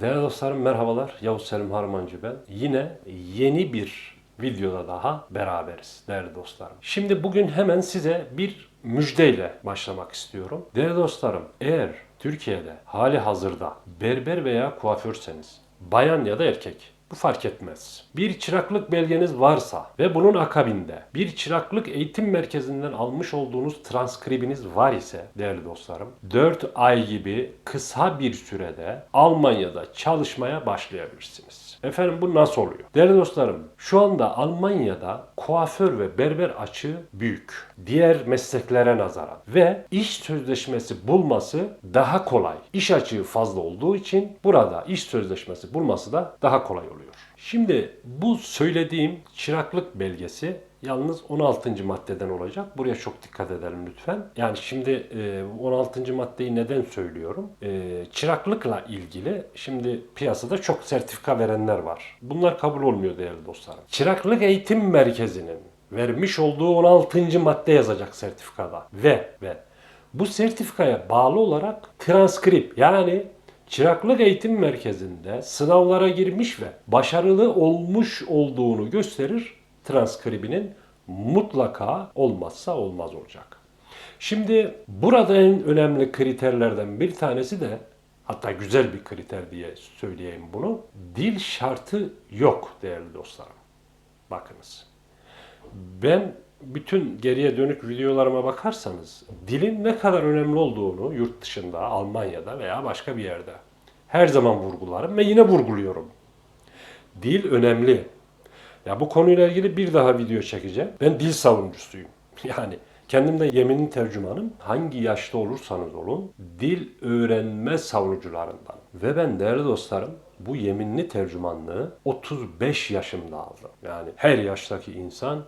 Değerli dostlarım merhabalar. Yavuz Selim Harmancı ben. Yine yeni bir videoda daha beraberiz değerli dostlarım. Şimdi bugün hemen size bir müjdeyle başlamak istiyorum. Değerli dostlarım eğer Türkiye'de hali hazırda berber veya kuaförseniz bayan ya da erkek bu fark etmez. Bir çıraklık belgeniz varsa ve bunun akabinde bir çıraklık eğitim merkezinden almış olduğunuz transkribiniz var ise değerli dostlarım 4 ay gibi kısa bir sürede Almanya'da çalışmaya başlayabilirsiniz. Efendim bu nasıl oluyor? Değerli dostlarım şu anda Almanya'da kuaför ve berber açığı büyük. Diğer mesleklere nazaran ve iş sözleşmesi bulması daha kolay. İş açığı fazla olduğu için burada iş sözleşmesi bulması da daha kolay oluyor. Şimdi bu söylediğim çıraklık belgesi yalnız 16. maddeden olacak. Buraya çok dikkat edelim lütfen. Yani şimdi e, 16. maddeyi neden söylüyorum? E, çıraklıkla ilgili şimdi piyasada çok sertifika verenler var. Bunlar kabul olmuyor değerli dostlarım. Çıraklık Eğitim Merkezi'nin vermiş olduğu 16. madde yazacak sertifikada. Ve ve bu sertifikaya bağlı olarak transkrip yani Çıraklık Eğitim Merkezi'nde sınavlara girmiş ve başarılı olmuş olduğunu gösterir transkribinin mutlaka olmazsa olmaz olacak. Şimdi burada en önemli kriterlerden bir tanesi de hatta güzel bir kriter diye söyleyeyim bunu. Dil şartı yok değerli dostlarım. Bakınız. Ben bütün geriye dönük videolarıma bakarsanız dilin ne kadar önemli olduğunu yurt dışında, Almanya'da veya başka bir yerde her zaman vurgularım ve yine vurguluyorum. Dil önemli. Ya bu konuyla ilgili bir daha video çekeceğim. Ben dil savunucusuyum. Yani kendim de yeminin tercümanım. Hangi yaşta olursanız olun dil öğrenme savunucularından. Ve ben değerli dostlarım bu yeminli tercümanlığı 35 yaşımda aldım. Yani her yaştaki insan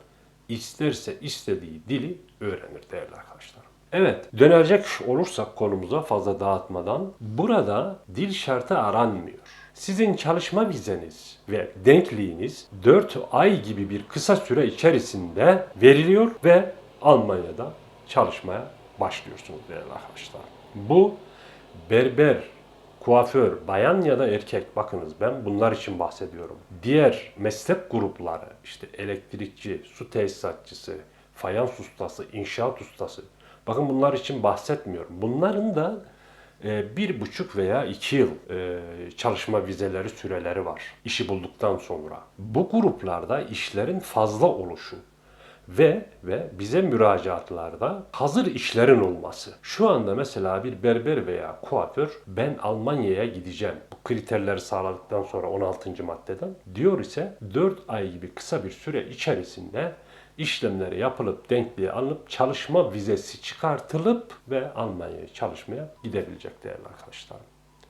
isterse istediği dili öğrenir değerli arkadaşlar. Evet, dönecek olursak konumuza fazla dağıtmadan, burada dil şartı aranmıyor. Sizin çalışma vizeniz ve denkliğiniz 4 ay gibi bir kısa süre içerisinde veriliyor ve Almanya'da çalışmaya başlıyorsunuz değerli arkadaşlar. Bu berber, kuaför, bayan ya da erkek bakınız ben bunlar için bahsediyorum. Diğer meslek grupları işte elektrikçi, su tesisatçısı, fayans ustası, inşaat ustası bakın bunlar için bahsetmiyorum. Bunların da e, bir buçuk veya iki yıl e, çalışma vizeleri süreleri var işi bulduktan sonra. Bu gruplarda işlerin fazla oluşu ve ve bize müracaatlarda hazır işlerin olması. Şu anda mesela bir berber veya kuaför ben Almanya'ya gideceğim. Bu kriterleri sağladıktan sonra 16. maddeden diyor ise 4 ay gibi kısa bir süre içerisinde işlemleri yapılıp denkliğe alınıp çalışma vizesi çıkartılıp ve Almanya'ya çalışmaya gidebilecek değerli arkadaşlar.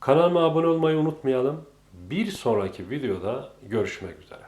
Kanalıma abone olmayı unutmayalım. Bir sonraki videoda görüşmek üzere.